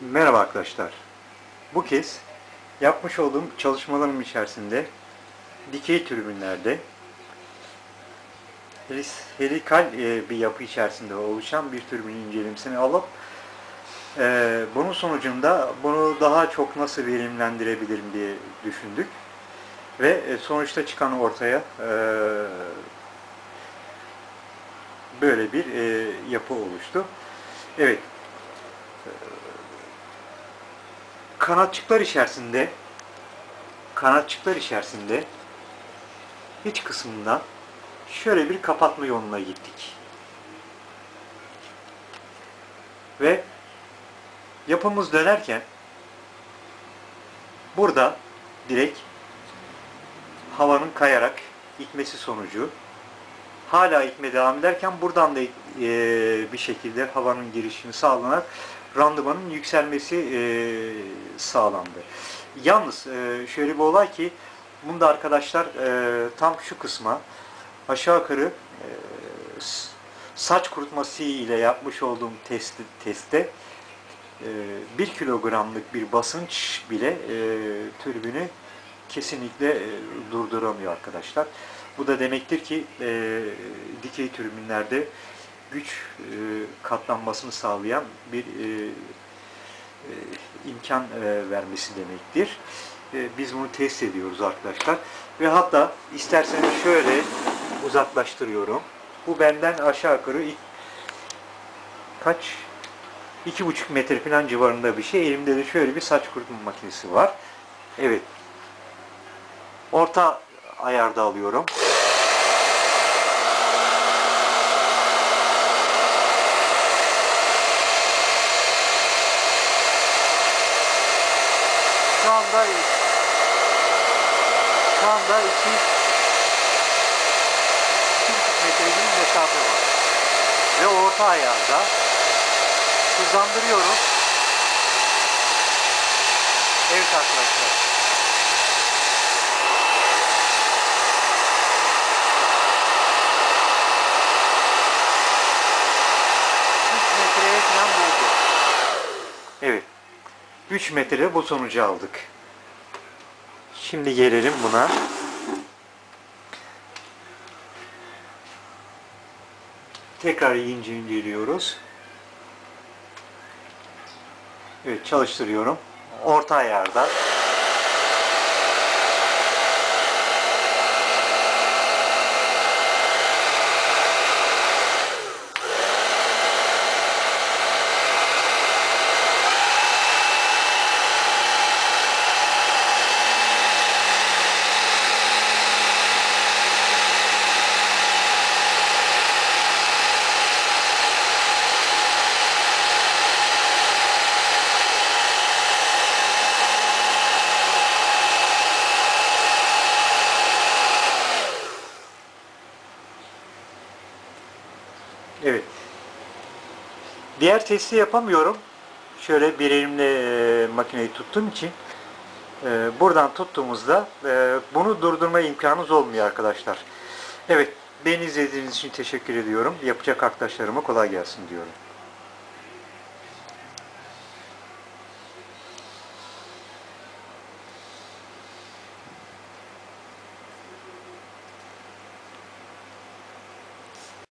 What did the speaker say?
Merhaba arkadaşlar. Bu kez yapmış olduğum çalışmalarım içerisinde dikey türbinlerde helis- helikal e, bir yapı içerisinde oluşan bir türbinin incelemesini alıp e, bunun sonucunda bunu daha çok nasıl verimlendirebilirim diye düşündük. Ve e, sonuçta çıkan ortaya böyle bir yapı oluştu. Evet, kanatçıklar içerisinde kanatçıklar içerisinde iç kısmından şöyle bir kapatma yoluna gittik. Ve yapımız dönerken burada direkt havanın kayarak itmesi sonucu hala itme devam ederken buradan da e, bir şekilde havanın girişini sağlanarak randımanın yükselmesi e, sağlandı. Yalnız e, şöyle bir olay ki bunda arkadaşlar e, tam şu kısma aşağı yukarı e, saç kurutması ile yapmış olduğum test, testte e, 1 kilogramlık bir basınç bile e, türbünü kesinlikle e, durduramıyor arkadaşlar. Bu da demektir ki e, dikey türbinlerde güç e, katlanmasını sağlayan bir e, e, imkan e, vermesi demektir. E, biz bunu test ediyoruz arkadaşlar. Ve hatta isterseniz şöyle uzaklaştırıyorum. Bu benden aşağı yukarı ilk- kaç iki buçuk metre falan civarında bir şey. Elimde de şöyle bir saç kurutma makinesi var. Evet. Orta ayarda alıyorum. Şu anda şu anda iki iki buçuk metre gibi bir mesafe var. Ve orta ayarda hızlandırıyorum. Evet arkadaşlar. Üç metreye falan buldu. Evet. 3 metre bu sonucu aldık. Şimdi gelelim buna. Tekrar ince inceliyoruz. Evet çalıştırıyorum. Orta ayarda. Evet. Diğer testi yapamıyorum. Şöyle bir elimle e, makineyi tuttuğum için e, buradan tuttuğumuzda e, bunu durdurma imkanınız olmuyor arkadaşlar. Evet. Beni izlediğiniz için teşekkür ediyorum. Yapacak arkadaşlarıma kolay gelsin diyorum.